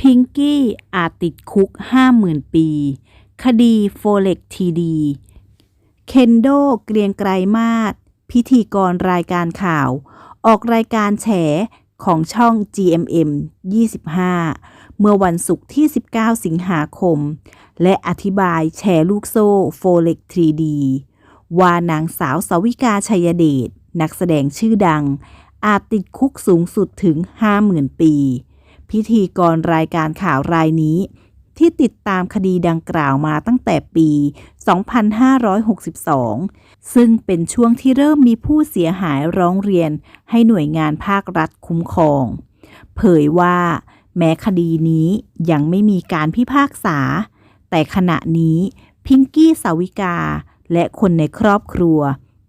พิงกี้อาจติดคุก 50,000 ปี คดีโฟเล็กทีดี เคนโดเกรียงไกรมาศพิธีกรรายการข่าว ออกรายการแฉของช่อง GMM 25 เมื่อวันศุกร์ที่ 19 สิงหาคม และอธิบายแชร์ลูกโซ่โฟเล็ก 3D ว่านางสาวสวิกาชัยเดช นักแสดงชื่อดัง อาจติดคุกสูงสุดถึง 50,000 ปี พิธีกรรายการข่าวรายนี้ ที่ติดตามคดีดังกล่าวมาตั้งแต่ปี 2562 ซึ่งเป็นช่วงที่เริ่มมีผู้เสียหายร้องเรียนให้หน่วยงานภาครัฐคุ้มครอง เผยว่าแม้คดีนี้ยังไม่มีการพิพากษา แต่ขณะนี้พิงกี้สาวิกา และคนในครอบครัว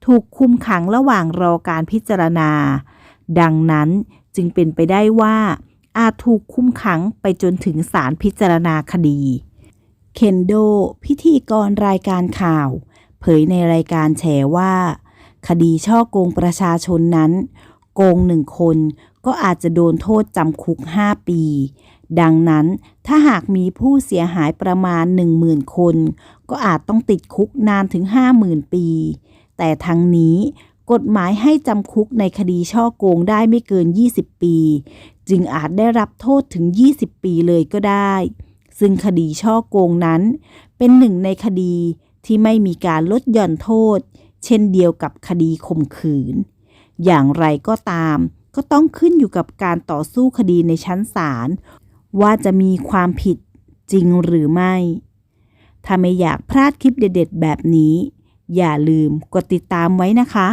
ถูกคุมขังระหว่างรอการพิจารณา ดังนั้นจึงเป็นไปได้ว่า อาจถูกคุมขังไปจนถึงศาลพิจารณาคดี เคนโด พิธีกรรายการข่าว เผยในรายการแฉว่า คดีช่อโกงประชาชนนั้น โกงหนึ่งคนก็อาจจะโดนโทษจำคุก 5 ปี ดังนั้นถ้าหากมีผู้เสียหายประมาณ 10,000 คน ก็อาจต้องติดคุกนานถึง 50,000 ปี แต่ทั้งนี้ กฎหมายให้จำคุกในคดีช่อโกงได้ไม่เกิน 20 ปี จึงอาจได้รับโทษถึง 20 ปีเลยก็ได้ ซึ่งคดีช่อโกงนั้น เป็นหนึ่งในคดีที่ไม่มีการลดหย่อนโทษ เช่นเดียวกับคดีข่มขืน อย่างไรก็ตาม ก็ต้องขึ้นอยู่กับการต่อสู้คดีในชั้นศาลว่าจะมีความผิดจริงหรือไม่ ถ้าไม่อยากพลาดคลิปเด็ด ๆ แบบนี้ อย่าลืมกดติดตามไว้นะคะ